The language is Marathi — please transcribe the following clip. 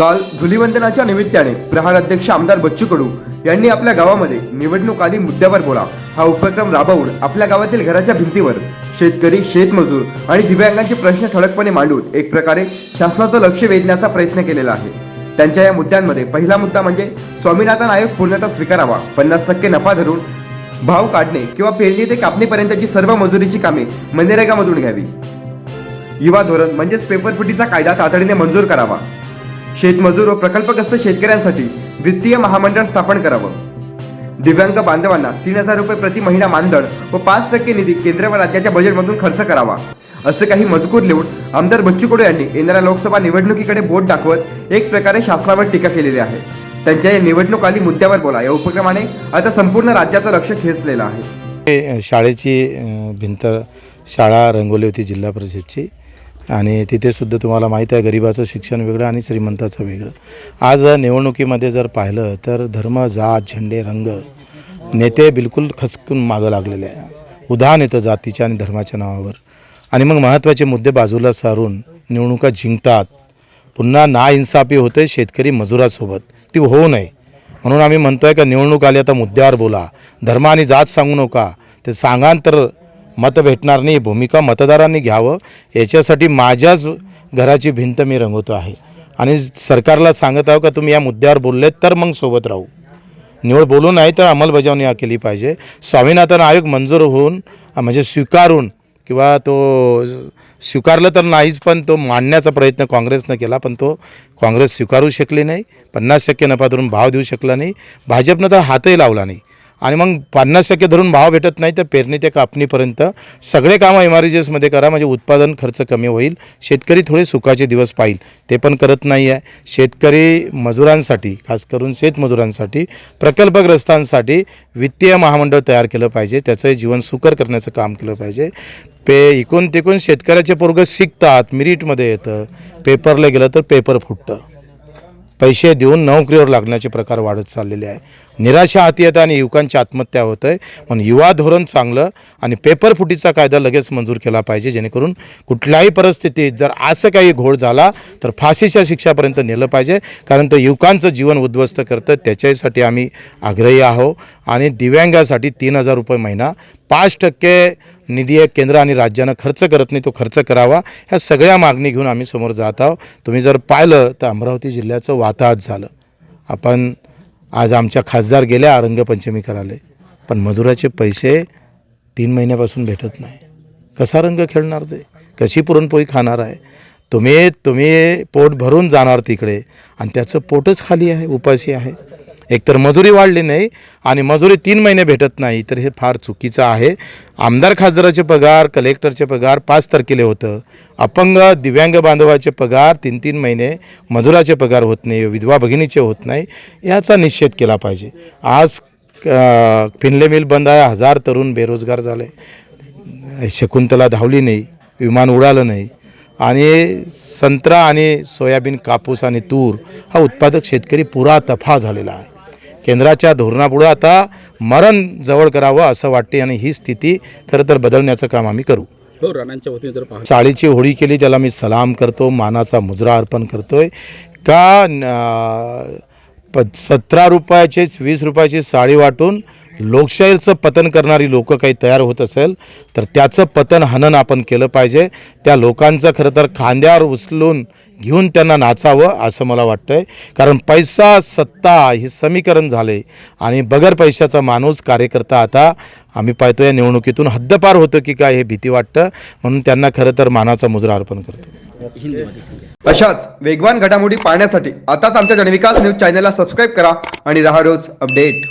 काल धुलिवंदनाच्या निमित्ताने प्रहार अध्यक्ष आमदार बच्चू कडू यांनी आपल्या गावामध्ये निवडणूक आली मुद्द्यावर बोला. हा उपक्रम राबवून आपल्या गावातील घराच्या भिंतीवर शेतकरी शेतमजूर आणि दिव्यांगांचे प्रश्न ठळकपणे मांडून एक प्रकारे शासनाचं लक्ष वेधण्याचा प्रयत्न केलेला आहे. त्यांच्या या मुद्द्यांमध्ये पहिला मुद्दा म्हणजे स्वामीनाथन आयोग पूर्णतः स्वीकारावा. पन्नास टक्के नफा धरून भाव काढणे किंवा पेरणी ते कापणीपर्यंतची सर्व मजुरीची कामे मनरेगामधून घ्यावी. युवा धोरण म्हणजेच पेपरफुटीचा कायदा तातडीने मंजूर करावा. शेतमजूर व प्रकल्पग्रस्त शेतकऱ्यांसाठी वित्तीय महामंडळ स्थापन करावं. दिव्यांग बांधवांना तीन हजार रुपये प्रति महिना मानधन व पाच टक्के निधी केंद्र व राज्याच्या बजेटमधून खर्च करावा. असे काही मजकूर लिहून आमदार बच्चू कडू यांनी येणाऱ्या लोकसभा निवडणुकीकडे बोट दाखवत एक प्रकारे शासनावर टीका केलेली आहे. त्यांच्या या निवडणूक आली मुद्द्यावर बोला. या उपक्रमाने आता संपूर्ण राज्याचं लक्ष खेचलेलं आहे. शाळेची भिंत शाळा रंगवली होती जिल्हा परिषदची. आणि तिथेसुद्धा तुम्हाला माहीत आहे गरिबाचं शिक्षण वेगळं आणि श्रीमंताचं वेगळं. आज निवडणुकीमध्ये जर पाहिलं तर धर्म जात झेंडे रंग नेते बिलकुल खचकून मागं लागलेले आहे. उदाहरण येतं जातीच्या आणि धर्माच्या नावावर. आणि मग महत्त्वाचे मुद्दे बाजूला सारून निवडणुका जिंकतात. पुन्हा नाइन्साफी होते शेतकरी मजुरासोबत. ती होऊ नये. म्हणून आम्ही म्हणतो आहे का निवडणूक आली आता मुद्द्यावर बोला. धर्म आणि जात सांगू नका. ते सांगान तर मत भेटणार नाही भूमिका मतदारांनी घ्यावं याच्यासाठी माझ्याच घराची भिंत मी रंगवतो आहे. आणि सरकारला सांगत आहो का तुम्ही या मुद्द्यावर बोललेत तर मग सोबत राहू. निवड बोलू नाही तर अंमलबजावणी केली पाहिजे. स्वामीनाथन आयोग मंजूर होऊन म्हणजे स्वीकारून किंवा तो स्वीकारलं तर नाहीच पण तो मांडण्याचा प्रयत्न काँग्रेसनं केला पण तो काँग्रेस स्वीकारू शकली नाही. पन्नास टक्के नफा धरून भाव देऊ शकला नाही. भाजपनं तर हातही लावला नाही. आणि मग पन्नास टक्के धरून भाव भेटत नाही तर पेरणी ते कापणीपर्यंत. सगळे कामं एम आरमध्ये करा म्हणजे उत्पादन खर्च कमी होईल. शेतकरी थोडे सुखाचे दिवस पाहिल. ते पण करत नाही आहे शेतकरी मजुरांसाठी खास करून शेतमजुरांसाठी प्रकल्पग्रस्तांसाठी वित्तीय महामंडळ तयार केलं पाहिजे. त्याचं जीवन सुकर करण्याचं काम केलं पाहिजे. पे इकून तिकून शेतकऱ्याचे पोरगं शिकतात मिरिटमध्ये येतं. पेपरला गेलं तर पेपर फुटतं. पैसे देऊन नोकरीवर लागण्याचे प्रकार वाढत चाललेले आहे. निराशा हाती येते आणि युवकांची आत्महत्या होत आहे. म्हणून युवा धोरण चांगलं आणि पेपर फुटीचा कायदा लगेच मंजूर केला पाहिजे. जेणेकरून कुठल्याही परिस्थितीत जर असं काही घोळ झाला तर फाशीच्या शिक्षापर्यंत नेलं पाहिजे. कारण तर युवकांचं जीवन उद्ध्वस्त करतं. त्याच्यासाठी आम्ही आग्रही आहो आणि दिव्यांगासाठी तीन हजार रुपये महिना. पाच टक्के निधी एक केंद्र आणि राज्यानं खर्च करत नाही तो खर्च करावा. ह्या सगळ्या मागणी घेऊन आम्ही समोर जात आहोत. तुम्ही जर पाहिलं तर अमरावती जिल्ह्याचं वाताहत झालं. आपण आज आमच्या खासदार गेल्या रंगपंचमी करायला. पण मजुराचे पैसे तीन महिन्यापासून भेटत नाही. कसा रंग खेळणार ते? कशी पुरणपोळी खाणार आहे? तुम्ही तुम्ही पोट भरून जाणार तिकडे. आणि त्याचं पोटच खाली आहे उपाशी आहे. एकतर मजुरी वाढली नाही आणि मजुरी तीन महिने भेटत नाही तर हे फार चुकीचं आहे. आमदार खासदाराचे पगार कलेक्टरचे पगार पाच तारखेला होतं. अपंग दिव्यांग बांधवाचे पगार तीन तीन महिने मजुराचे पगार होत नाही विधवा भगिनीचे होत नाही याचा निषेध केला पाहिजे. आज फिनले मिल बंद आहे हजार तरुण बेरोजगार झाले. शकुंतला धावली नाही विमान उडालं नाही. आणि संत्रा आणि सोयाबीन कापूस आणि तूर हा उत्पादक शेतकरी पुरा तफा झालेला आहे. केंद्राच्या धोरणापुढं आता मरण जवळ करावं असं वाटते आणि ही स्थिती खरं तर बदलण्याचं काम आम्ही करू. हो राणांच्या वतीने जर पाहतो. चाळीची होळी केली त्याला मी सलाम करतो मानाचा मुजरा अर्पण करतोय. का सतरा रुपयाचीच वीस रुपयाची साडी वाटून लोकशाहीचं पतन करणारी लोकं काही तयार होत असेल तर त्याचं पतन हनन आपण केलं पाहिजे. त्या लोकांचं खरं तर खांद्यावर उचलून घेऊन त्यांना नाचावं असं मला वाटतंय. कारण पैसा सत्ता हे समीकरण झाले आणि बगर पैशाचा माणूस कार्यकर्ता आता आम्ही पाहतो या निवडणुकीतून हद्दपार होतो की काय हे भीती वाटतं. म्हणून त्यांना खरं तर मानाचा मुजरा अर्पण करतो. अशाच वेगवान घडामोडी पाहण्यासाठी आताच आमच्या जनविकास न्यूज चॅनलला सबस्क्राईब करा आणि राहा रोज अपडेट.